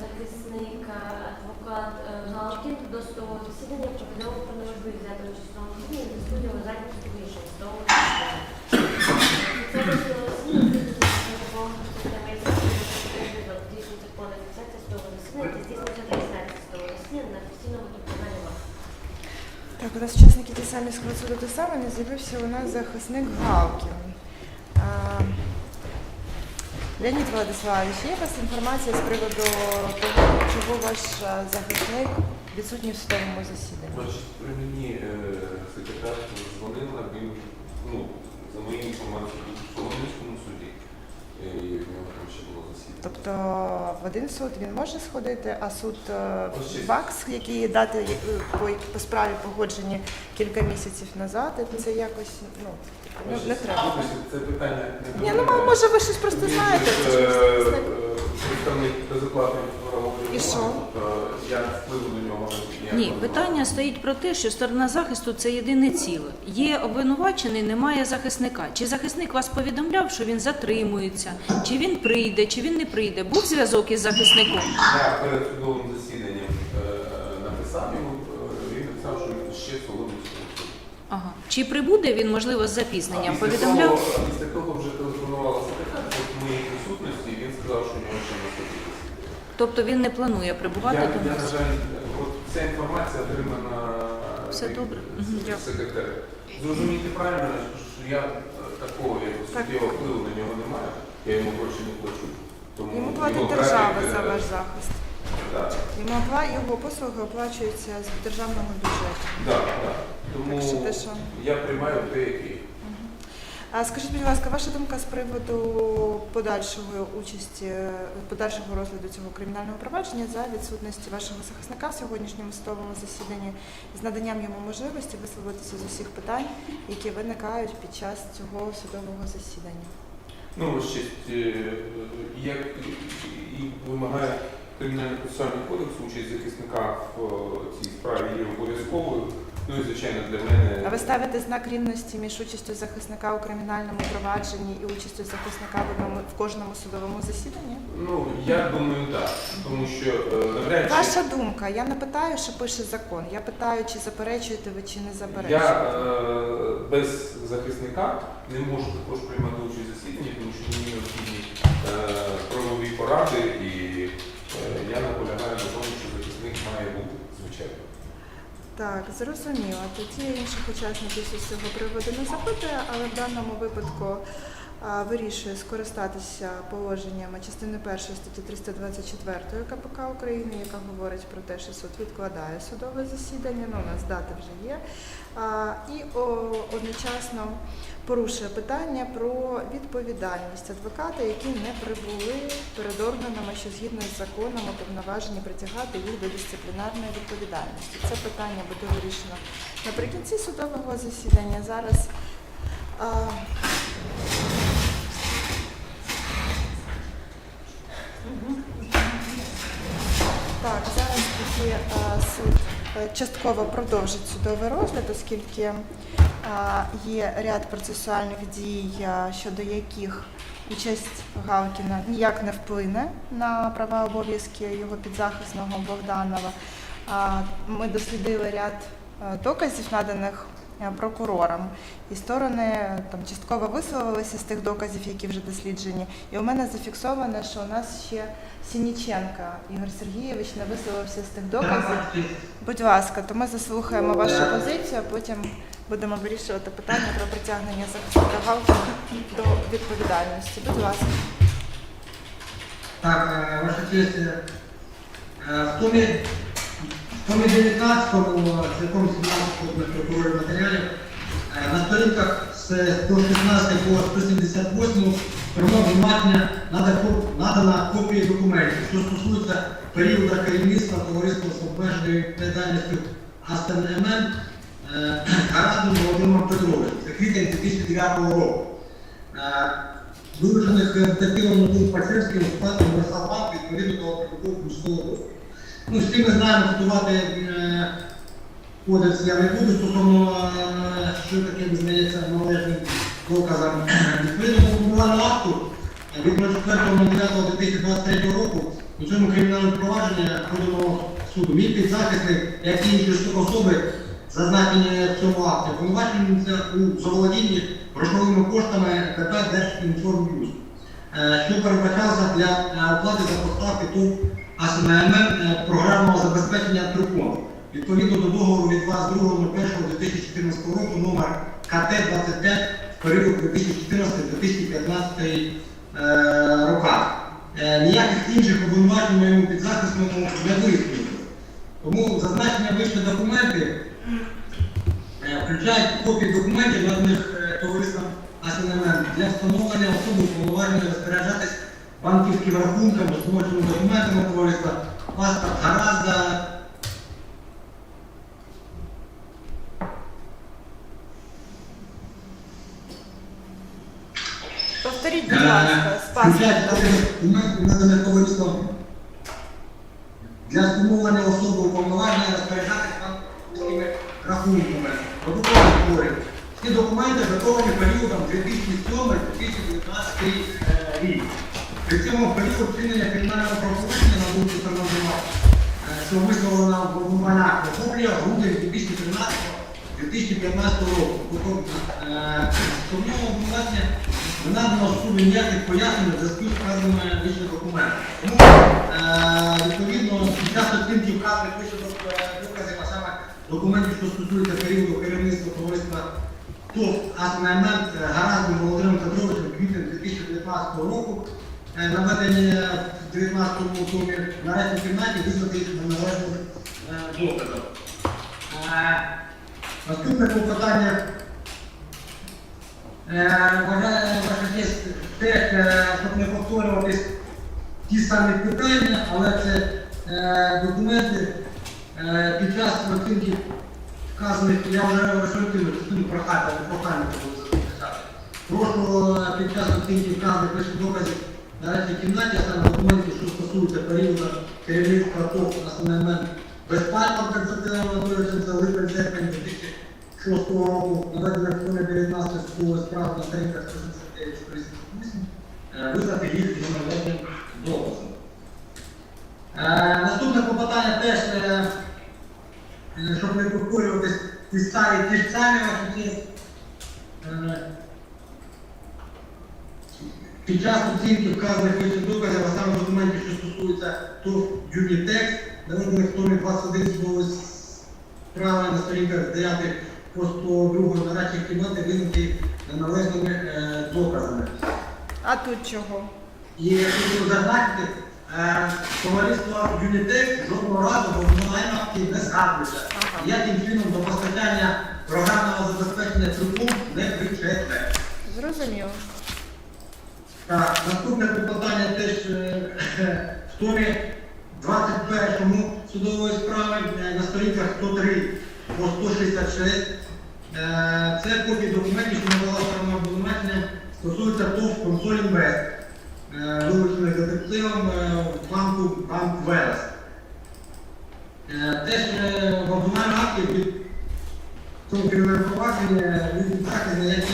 захисник, е, адвокат е, Галкін до судового засідання, повідомив про неможливість взяти участь у судовому засіданні зі студії вийшов з судового. Це судове засідання здійснюється системи здійснюється повна фіксація судового засідання та здійснюється трансляція судового засідання на офіційному телеканалі Так, у нас учасники ті самі суду те саме, не з'явився у нас захисник Галкін. А, Леонід Владиславович, є у вас інформація з приводу того, чого ваш захисник відсутній в судовому засіданні? Значить, при мені е, секретар дзвонила, він, ну, за моєю інформацією, в Солом'янському суді, і в нього там ще було засідання. Тобто в один суд він може сходити, а суд е, Ось. ВАКС, які дати е, по, по справі погоджені кілька місяців назад, це якось ну, ну, не треба. Це питання не Ні, ну може ви щось просто знаєте. це ж е, Представник безоплатної І що? допомоги, впливу до нього Ні, питання стоїть про те, що сторона захисту це єдине ціле. Є обвинувачений, немає захисника. Чи захисник вас повідомляв, що він затримується, чи він прийде, чи він не прийде? Був зв'язок із захисником? Я перед судовим засіданням е, написав йому, е, він написав, що він ще Солом'янському. Ага. Чи прибуде він, можливо, з запізненням? А після Повідомляв? того- Після того вже телефонувала секретар в моїй присутності, він сказав, що у нього ще не. Тобто він не планує прибувати Я, до я, на нас? жаль, от ця інформація отримана Все від добре. Мгм, дякую. секретаря. Правильно, що я е, такого як Так. суттєвого впливу на нього не маю, я йому гроші не плачу. Тому Йому його платить графік, держава е, за ваш захист. Так, Йому опла- його послуги оплачуються з державного бюджету. так, так. Тому Так що те, що- я приймаю те, які. А скажіть, будь ласка, ваша думка з приводу подальшої участі, е, подальшого розгляду цього кримінального провадження за відсутності вашого захисника в сьогоднішньому судовому засіданні з наданням йому можливості висловитися з усіх питань, які виникають під час цього судового засідання? Ну, ще як і вимагає кримінальний процесуальний кодекс, участь захисника в е, цій справі є обов'язковою. Ну і звичайно для мене. А ви ставите знак рівності між участю захисника у кримінальному провадженні і участю захисника в одному в кожному судовому засіданні? Ну, я думаю, так. Тому що е, навряд чи Ваша думка. Я не питаю, що пише закон. Я питаю, чи заперечуєте ви, чи не я заперечуєте. е, без захисника не можу також приймати участь в засіданні, тому що мені необхідні е, правові поради, і е, я наполягаю на тому, що захисник має бути, звичайно. Так, зрозуміло. Тоді інших учасників з цього приводу не запитує, але в даному випадку вирішує скористатися положеннями частини першої статті 324 КПК України, яка говорить про те, що суд відкладає судове засідання. Ну, у нас дата вже є. І одночасно порушує питання про відповідальність адвоката, які не прибули перед органами, що згідно з законом уповноважені притягати їх до дисциплінарної відповідальності. Це питання буде вирішено наприкінці судового засідання. Зараз а, так, зараз тоді а, суд е, частково продовжить судовий розгляд, оскільки є ряд процесуальних дій, щодо яких участь Галкіна ніяк не вплине на права обов'язки його підзахисного Богданова. Ми дослідили ряд е, доказів, наданих е, прокурорам, і сторони е, там частково висловилися з тих доказів, які вже досліджені. І у мене зафіксовано, що у нас ще Сініченка Ігор Сергійович не висловився з тих доказів. Будь ласка, то ми заслухаємо вашу позицію, а потім будемо вирішувати питання про притягнення захисника Галкіна до відповідальності. Будь ласка. Так, е, ваша честь, в томі, в 19, з якому 17 прокурорів матеріалів, е, на сторінках з 116 по 178 прямо внимання надана копії документів, що стосується періоду керівництва товариства з обмеженою відповідальністю Астен МН е, Гараду Володимиром Петровичем. Це квітень 2009 року. Е, виважених детективом Нутим Пачевським складом Версалбанк відповідно до протоколу міського року. Ну, всі ми знаємо цитувати е, кодекс я не буду стосовно, е, що таке визнається належним доказом. Відповідно до обвинувального акту від 04.09.2023 року у цьому кримінальному провадженні подано суду. Мій підзахисник, як і інші особи, зазначені в цьому акті, обвинувачуються у заволодінні грошовими коштами КП Держінформюз, е, що передбачалося для оплати за поставки ТУВ АСМН е, програмного забезпечення Трукон. Відповідно до договору від 22.01.2014 року номер КТ-25 в період 2014-2015 е, роках. Е, Ніяких інших обвинувачень моєму підзахисному не висунуто. Тому зазначення вище документи включають копії документів, наданих товариством АСНМ для встановлення особи уповноваженої розпоряджатись банківським рахунком, установчими документами товариства, паспорт гаразда, Повторіть, будь ласка, з паспортом. документи, наданих товариством для встановлення особи уповноваженої розпоряджатись банківськими рахунками. Протокол творить. Ці документи готовані періодом 2007-2019 рік. При цьому період вчинення кримінального правопорушення на думку Тернозима, що висловлено в обвинувальнях охоплює грудень 2013-2015 року. Тобто, е, Тому обвинувачення не надано суду ніяких пояснень в зв'язку з вказаними вище документами. Тому, е, відповідно, під час оцінки вказаних е, доказів, а саме документів, що стосуються періоду керівництва товариства ТОВ АСМН Гараздом Володимиром Петровичем квітень 2019 року, е, наведені в 19 томі на речній кімнаті визнати неналежним е, доказом. Е, Наступне клопотання Е, Вважаю, теж, е, щоб не повторюватись ті самі питання, але це е, документи е, під час оцінки вказаних, я вже розширив частину прохання записати. Прошу е, під час оцінки вказаних доказів на речній кімнаті, саме документів, що стосуються періоду керівництва ТОВ АСМН без пальма Константина Анатолійовича, це липень серпень 2000 6 року наведення в сумі 19 судової справи на сторінках 169-138 е, визнати їх неналежним доказом. Е, Наступне попитання теж, е, е, щоб не повторюватись ті старі, ті ж самі під час оцінки вказаних вище доказів, а саме документів, що стосуються ТОВ Юнітекс, наведених в томі 21 судової справи на сторінках 9 по 102 нарадчі кімнати визнати неналежними е, доказами. А тут чого? І хочу зазначити, е, товариство Юнітек жодного разу в обвинувальному акті не згадується. Ага. Ніяким чином до постачання програмного забезпечення трубу не причетне. Зрозуміло. Так, наступне питання теж е, в томі 21 судової справи е, на сторінках 103 по 166. Е, Це копії документів, що надала сторона обвинувачення, стосуються ТОВ «Консоль Інвест», вилучених детективом е, банку Банк Велес. Теж в обвинувальному акті провадження він захист, на які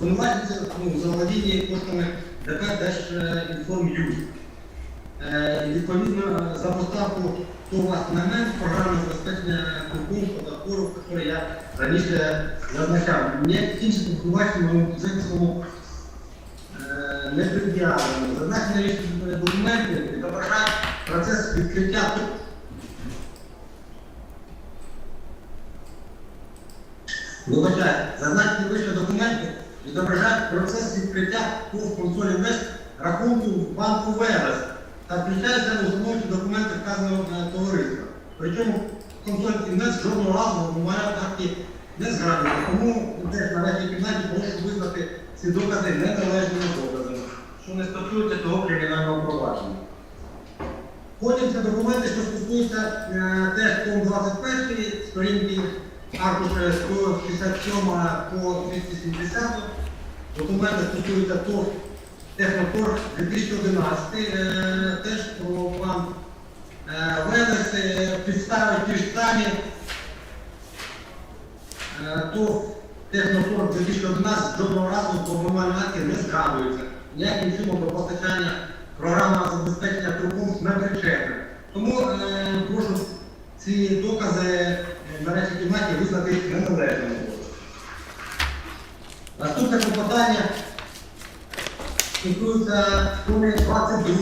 Обвинувачується ну, за володіння коштами ДП Держінформ'юз. Е, відповідно за поставку того момент програми забезпечення культуру податкову, яку я раніше зазначав. Ніяких інших обвинувачень захисному е, не пред'явлено. Зазначені документи відображають процес відкриття Вибачаю, зазначені вище документи відображають процес відкриття ТОВ консолі Вест рахунку в банку Верес та включаються в установчі документи вказаного товариства. Причому консоль інвест жодного разу в обвинувальному акті не згадує. Тому теж на верхній кімнаті прошу визнати ці докази неналежними доказами, що не стосується того кримінального провадження. Потім це документи, що стосуються е, теж том 21 сторінки аркуша 167 по 270. Документи стосуються ТОВ Технопор 2011, е, теж про план Е, Велес е, підстави ті ж самі. То техноторг 2011 жодного разу в обвинувальній акті не згадується. Ніяким чином до постачання програмного забезпечення трубом не причетне. Тому прошу ці докази е, на речі кімнаті визнати неналежними. Наступне клопотання стосується суми 22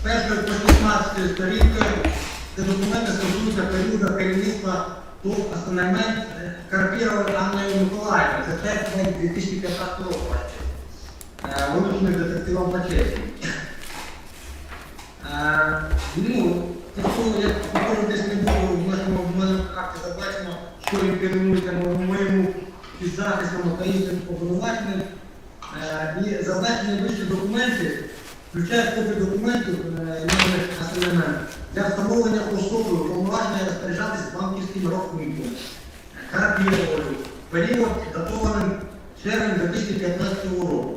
з першої по 16 сторінкою. Це документи стосуються періоду керівництва ТОВ «Астрономент» Карпірової Анною Миколаївною. Це тест 2015 року. Е, Вилучений детективом Бачевським. Е, Ну, якщо я повторюватись не буду, в нашому обвинувальному акті що керується моєму підзахисному та іншим обвинуваченням. Е, І зазначені вищі документи включають копії документів е, іменних для встановлення особи повноваження розпоряджатись банківським рахунком в період датованим червень 2015 року.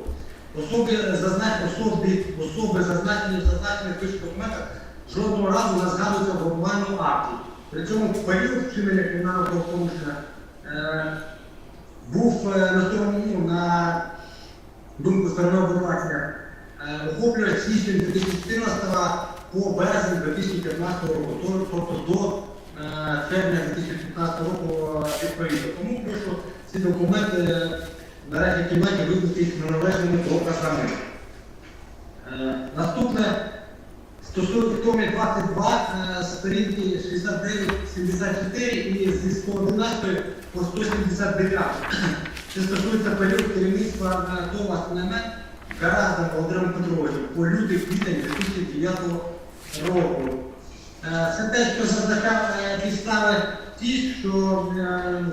Особи, зазна... особи, особи зазначені в зазначених вищих документах жодного разу не згадуються в обвинувальному акті. При цьому період вчинення кримінального правопорушення е, був е, на сторону ну, на думку сторони обвинувачення е, охоплює січня 2014 по березень 2015 року, тобто до е, червня 2015 року е, відповідно. Тому прошу ці документи е, наразі кімнаті визнати їх неналежними доказами. Е, Наступне стосується томі 22 е, сторінки 69-74 і зі 111 по 179. Це стосується періоду керівництва е, ТОВ «Астронемет» Гаразда Володимиром Петровичем по лютий квітень 2009 року. Е, Це те, що зазначав е, підстави ті, що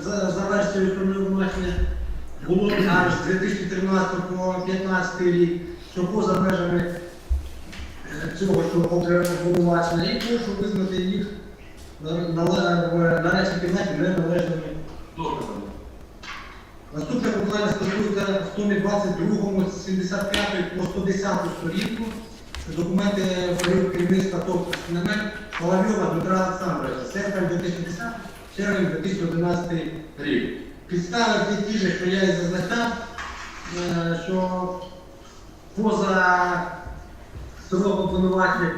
за, версією сторони було аж з 2013 по 2015 рік, що поза межами цього, що обвинувачення, і прошу визнати їх на, на, нарешті кімнаті неналежними доказами. Наступне питання стосується в томі 22, 75 по 110 сторінку. Документи керівництва ТОП «Астрономент» Соловйова Дмитра Олександровича, серпень 2010, червень 2011 рік. Підстави ті ті ж, що я і зазначав, е, що поза сроком обвинувачення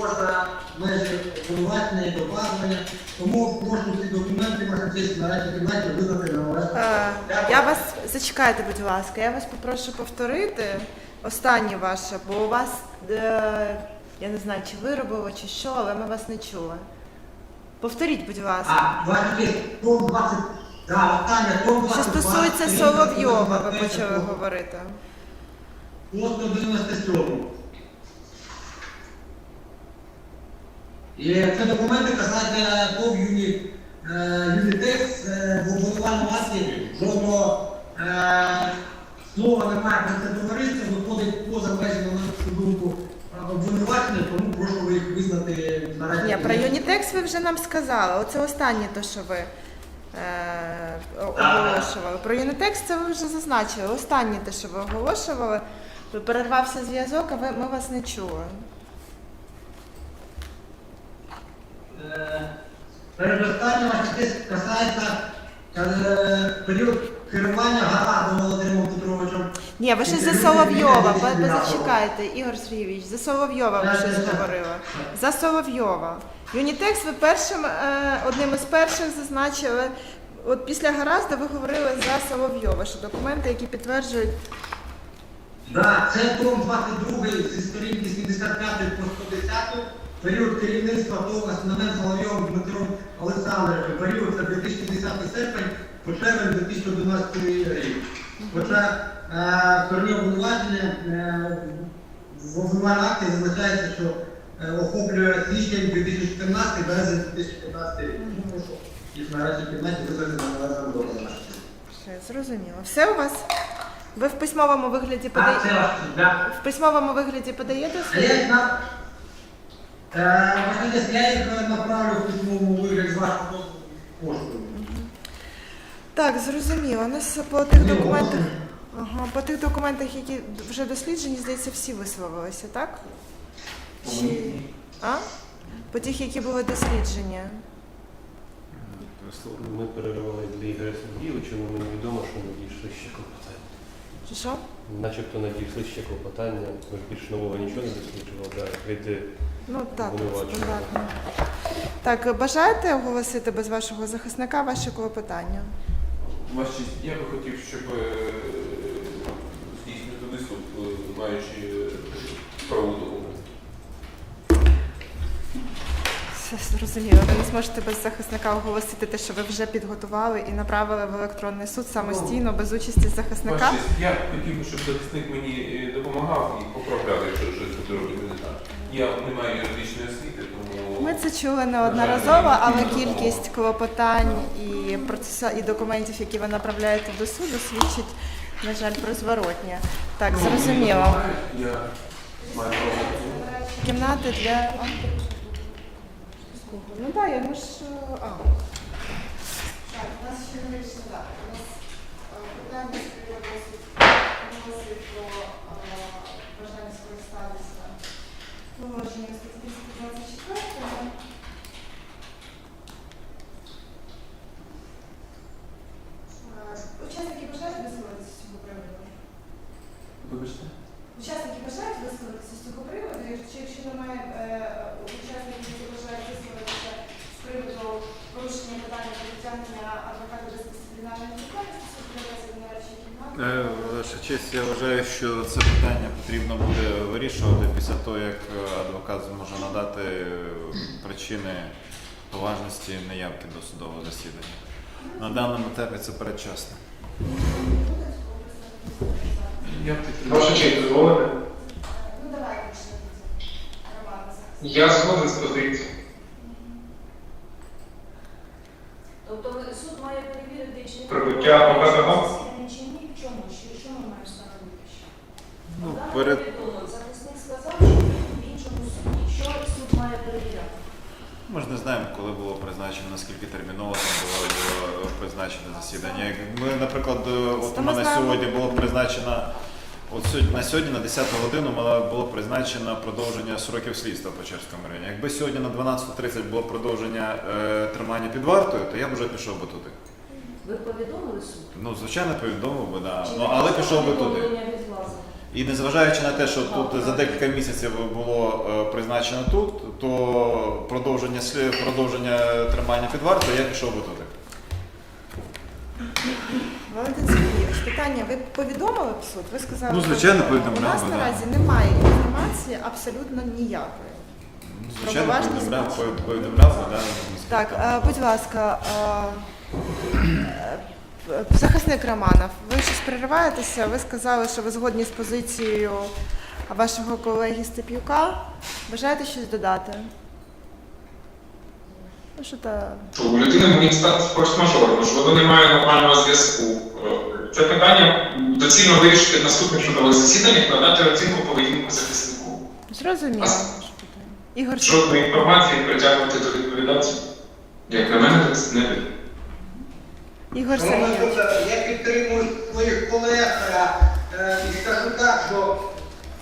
поза межі обвинувачення і доказування. Тому прошу ці документи, честь, наразі кімнаті визнати належними. Е, Я вас зачекайте, будь ласка, я вас попрошу повторити останнє ваше, бо у вас е, я не знаю, чи виробило, чи що, але ми вас не чули. Повторіть, будь ласка. А, ваша честь, том 20, да, останнє, том 22. Що стосується Соловйова, ви почали по- говорити. по 197. І це документи касаються ТОВ Юні, е, Юнітекс е, в обвинувальному акті жодного е, слова немає про це товариство, виходить поза межі на нашу думку обвинувачення, тому прошу їх визнати наразі. Ні, про Юнітекс ви вже нам сказали. Оце останнє те, що ви оголошували. Про Юнітекс це ви вже зазначили. Останнє те, що ви оголошували. Перервався зв'язок, а ви, ми вас не чули. Е, Передостання ваша касається е, період керування Гарадом Володимиром Петровичем. Ні, ви ще за Соловйова, ви, зачекайте, Ігор Сергійович, за Соловйова ви щось говорили. За Соловйова. Юнітекс ви першим, е, одним із перших зазначили. От після Гаразда ви говорили за Соловйова, що документи, які підтверджують. Да, це том 22 зі сторінки 75 по 110, період керівництва ТОВ Астрономент Соловйовим Дмитром Олександровичем, період це 2010 серпень по червень 2011 рік. Хоча е, стороні обвинувачення е, в обвинувальному акті зазначається, що е, охоплює січень 2014, березень 2015 рік. Їх наразі в кімнаті визнати за належним доказом. Все, зрозуміло. Все у вас? Ви в письмовому вигляді подаєте? В письмовому вигляді подаєте? Я їх на... Е, Василь, я їх направлю в письмовому вигляді з вашого дозволу. Так, зрозуміло. У нас по тих документах. Ага, по тих документах, які вже досліджені, здається, всі висловилися, так? Чи... А? По тих, які були досліджені. Ми переривали для Ігоря Сергійовича, але мені відомо, що надійшли ще клопотання. Чи що? Начебто надійшли ще клопотання, ми ж більш нового нічого не досліджували, да, від е, Ну так, стандартно. Так, бажаєте оголосити без вашого захисника ваші клопотання? Честь, я би хотів, щоб е, здійснити виступ, е, маючи е, правову допомогу. Все зрозуміло. Ви не зможете без захисника оголосити те, що ви вже підготували і направили в електронний суд самостійно, без участі захисника. Честь, я хотів би, щоб захисник мені е, допомагав і поправляв, якщо щось буде робити. Я не маю юридичної освіти, тому Ми це чули неодноразово, але кількість клопотань і процесу і документів, які ви направляєте до суду, свідчить, на жаль, про зворотнє. Так, Ну, зрозуміло. Я маю право. Кімнати для. А? Ну так, я ми ж. е, А. Так, у нас ще не вийшло, так. У нас е, питання з приводу оголосить про е, бажання скористатися положенням статті 224. Е, Учасники бажають висловитися з цього приводу? Вибачте. Учасники бажають висловитися з цього приводу? Якщо, якщо немає е, учасників, які бажають висловитися з приводу порушення питання про притягнення адвоката до дисциплінарної відповідальності, суд проведеться до нарадчої. Е, Ваша честь, я вважаю, що це потрібно буде вирішувати після того, як е, адвокат зможе надати е, причини поважності неявки до судового засідання. На даному етапі це передчасно. Я підтримую. Честь, дозволите? Ну давайте ще Я згоден з позицією. Тобто суд має перевірити, чи Прибуття адвоката вам? засідання чи ні, в чому, що, що ми маємо встановити ще? Ну, перед. Захисник сказав, що в іншому суді. Що суд має перевіряти? ми ж не знаємо, коли було призначено, наскільки терміново там було, було призначене засідання. Як Ми, наприклад, от у мене сьогодні було призначено. От сьогодні, на сьогодні, на 10 годину, мала- було призначено продовження сроків слідства по Черському районі. Якби сьогодні на 12.30 було продовження е, тримання під вартою, то я б вже пішов би туди. Ви повідомили суд? Ну, звичайно, повідомив би, да. Чи ну, не але пішов би туди. повідомлення від влади? І незважаючи на те, що тут за декілька місяців було е, призначено тут, то продовження продовження тримання під вартою я пішов би туди. Валентин Сергійович, питання. Ви повідомили б суд? Ви сказали, Ну, що звичайно, повідомили. У нас би, да. наразі немає інформації абсолютно ніякої. Ну, Звичайно, повідомляв, нашої. повідомляв да. Так, е, будь ласка, е, е, захисник Романов, ви щось перериваєтеся, ви сказали, що ви згодні з позицією вашого колеги Степ'юка. Бажаєте щось додати? Ну, що та... У людини мені стати форс-мажор, можливо, немає нормального зв'язку. Це питання доцільно вирішити в наступних судових засіданнях, надати оцінку поведінку захиснику. Зрозуміло. Ігор Жодної інформації притягнути до відповідальності. Як на мене, це не буде. Ігор Сергійович. Я підтримую своїх колег е, і скажу так, що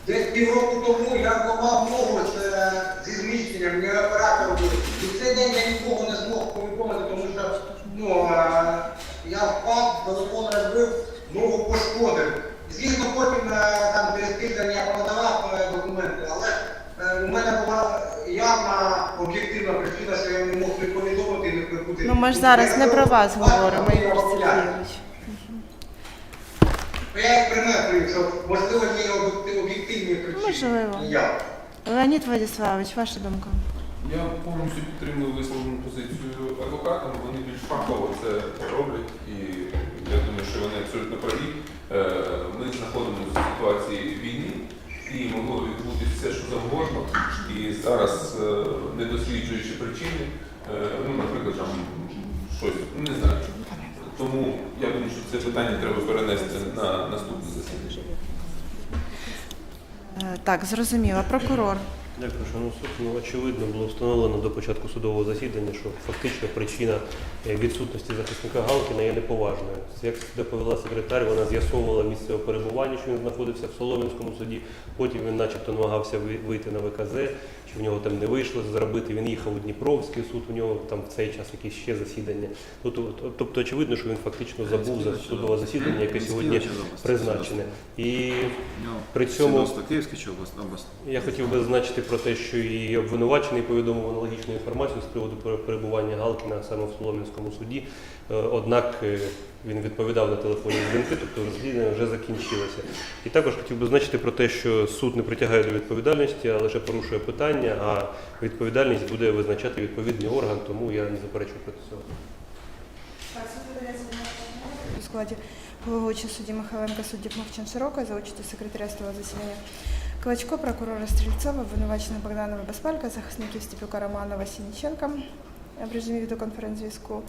десь півроку тому я зламав ногу е, зі зміщенням, мені оператор робив. І в цей день я нікого не змог повідомити, тому що ну, е, я впав, телефон розбив, ногу пошкодив. Звісно, потім там через тиждень я подавав е, документи, але е, у мене була явна об'єктивна причина, що я не мог не повідомити і не прибути. Ну ми ж зараз не про вас говоримо, Ігор Сергійович. Ну, Я їх приметую, що можливо є об'єктивні причини. Можливо. Я. Леонід Владиславович, ваша думка. Я повністю підтримую висловлену позицію адвоката. Вони більш фахово це роблять, і я думаю, що вони абсолютно праві. Е, Ми знаходимося в ситуації війни, і могло відбутися все, що завгодно. І зараз, е, не досліджуючи причини, е, ну, наприклад, Тому я думаю, що це питання треба перенести на наступне засідання. Е, Так, зрозуміло. Прокурор. Дякую, шановний суд. Ну, очевидно, було встановлено до початку судового засідання, що фактично причина е, відсутності захисника Галкіна є неповажною. Як доповіла секретар, вона з'ясовувала місце його перебування, що він знаходився в Солом'янському суді. Потім він, начебто, намагався ви- вийти на ВКЗ, чи в нього там не вийшло зробити. Він їхав у Дніпровський суд, у нього там в цей час якісь ще засідання. Тобто, тобто очевидно, що він фактично забув за судове засідання, яке сьогодні призначене. І при цьому я хотів би зазначити про те, що і обвинувачений повідомив аналогічну інформацію з приводу перебування Галкіна саме в Солом'янському суді. Е, Однак е, він відповідав на телефонні дзвінки, тобто розслідування вже закінчилося. І також хотів би зазначити про те, що суд не притягає до відповідальності, а лише порушує питання, а відповідальність буде визначати відповідний орган, тому я не заперечу проти цього. у складі головуючого судді Михайленка, судді Мовчан Широка за участі секретаря судового засідання Клочко, прокурора Стрільцова, обвинувачених Богданова Баспалька, захисників Степюка Романова Сініченка в режимі відеоконференц-зв'язку.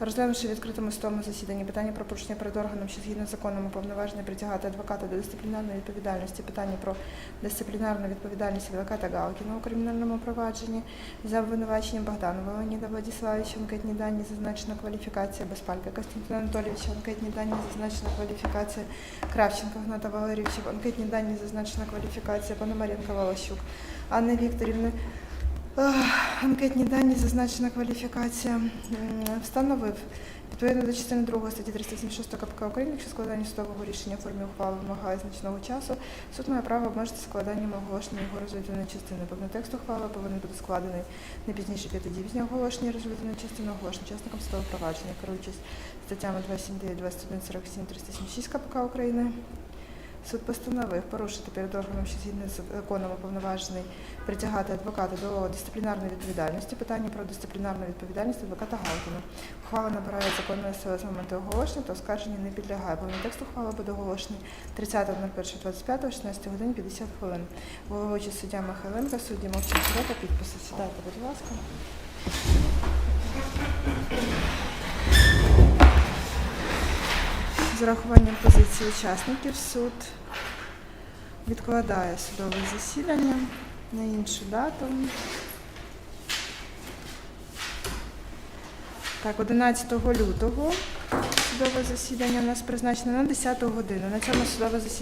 Розглянувши відкритому судовому засіданні питання про порушення перед органом, що згідно з законом уповноважений притягати адвоката до дисциплінарної відповідальності, питання про дисциплінарну відповідальність адвоката Галкіна у кримінальному провадженні за обвинуваченням Богданова Леоніда Владиславовича, анкетні дані зазначена кваліфікація Безпалька Костянтина Анатолійовича, анкетні дані зазначена кваліфікація Кравченка Гната Валерійовича, анкетні дані зазначена кваліфікація Пономаренка Волощук, Анни Вікторівни. Анкетні дані зазначена кваліфікація встановив відповідно до частини 2 статті 376 КПК України, якщо складання судового рішення в формі ухвали вимагає значного часу, суд має право обмежити складанням оголошення його резолютивної частини. Повний текст ухвали повинен бути складений не пізніше п'яти з дня оголошення резолютивної частини, оголошення учасникам судового провадження, керуючись статтями 279, 21, 47, 376 КПК України. Суд постановив порушити перед органом, що згідно з законом уповноважений притягати адвоката до дисциплінарної відповідальності. Питання про дисциплінарну відповідальність адвоката Галкіна. Ухвала набирає законної сили з моменту оголошення та оскарження не підлягає. Повний текст ухвали буде оголошений 30.01.25, 16 годин 50 хвилин. Головуючий суддя Михайленка, судді Мовчан Сирота, підписи. Сідайте, будь ласка. З урахуванням позиції учасників суд відкладає судове засідання на іншу дату. Так, 11 лютого судове засідання у нас призначено на 10 годину. На цьому судове засідання.